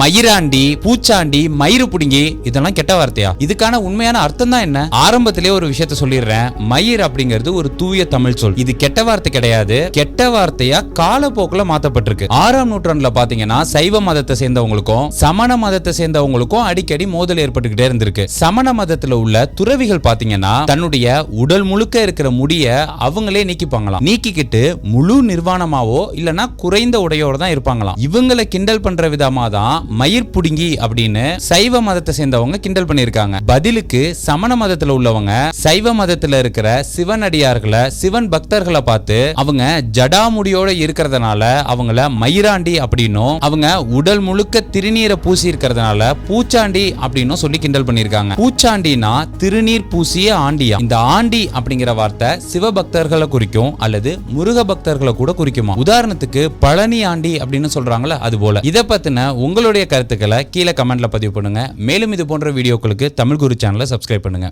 மயிராண்டி பூச்சாண்டி மயிறு புடுங்கி இதெல்லாம் கெட்ட வார்த்தையா? இதுக்கான உண்மையான அர்த்தம் தான் என்ன? ஆரம்பத்திலே ஒரு விஷயத்த சொல்லிடுறேன். மயிர் அப்படிங்கிறது ஒரு தூய தமிழ் சொல். இது கெட்ட வார்த்தை கிடையாது. கெட்ட வார்த்தையா காலப்போக்கில் மாத்தப்பட்டிருக்கு. ஆறாம் நூற்றாண்டுல பாத்தீங்கன்னா சைவ மதத்தை சேர்ந்தவங்களுக்கும் சமண மதத்தை சேர்ந்தவங்களுக்கும் அடிக்கடி மோதல் ஏற்பட்டுக்கிட்டே இருந்திருக்கு. சமண மதத்துல உள்ள துறவிகள் பாத்தீங்கன்னா தன்னுடைய உடல் முழுக்க இருக்கிற முடிய அவங்களே நீக்கிப்பாங்களாம். நீக்கிக்கிட்டு முழு நிர்வாணமாவோ இல்லைன்னா குறைந்த உடையோட தான் இருப்பாங்களாம். இவங்களை கிண்டல் பண்ற விதமா தான் மயிர் புடுங்கி அப்படின்னு சைவ மதத்தை சேர்ந்தவங்க கிண்டல் பண்ணிருக்காங்க பதிலுக்கு சமண மதத்துல உள்ளவங்க சைவ மதத்துல இருக்கிற சிவனடியார்களை சிவன் பக்தர்களை பார்த்து அவங்க ஜடாமுடியோட இருக்கிறதுனால அவங்கள மயிராண்டி அப்படின்னும் அவங்க உடல் முழுக்க திருநீரை பூசி இருக்கிறதுனால பூச்சாண்டி அப்படின்னு சொல்லி கிண்டல் பண்ணிருக்காங்க பூச்சாண்டினா திருநீர் பூசிய ஆண்டியா? இந்த ஆண்டி அப்படிங்கிற வார்த்தை சிவபக்தர்களை குறிக்கும் அல்லது முருக பக்தர்களை கூட குறிக்குமா? உதாரணத்துக்கு பழனி ஆண்டி அப்படின்னு சொல்றாங்களே அது போல. இதை பத்தின உங்களுடைய கருத்துக்களை கீழே கமெண்ட்ல பதிவு பண்ணுங்க. மேலும் இது போன்ற வீடியோக்களுக்கு தமிழ் குரு சேனலை சப்ஸ்கிரைப் பண்ணுங்க.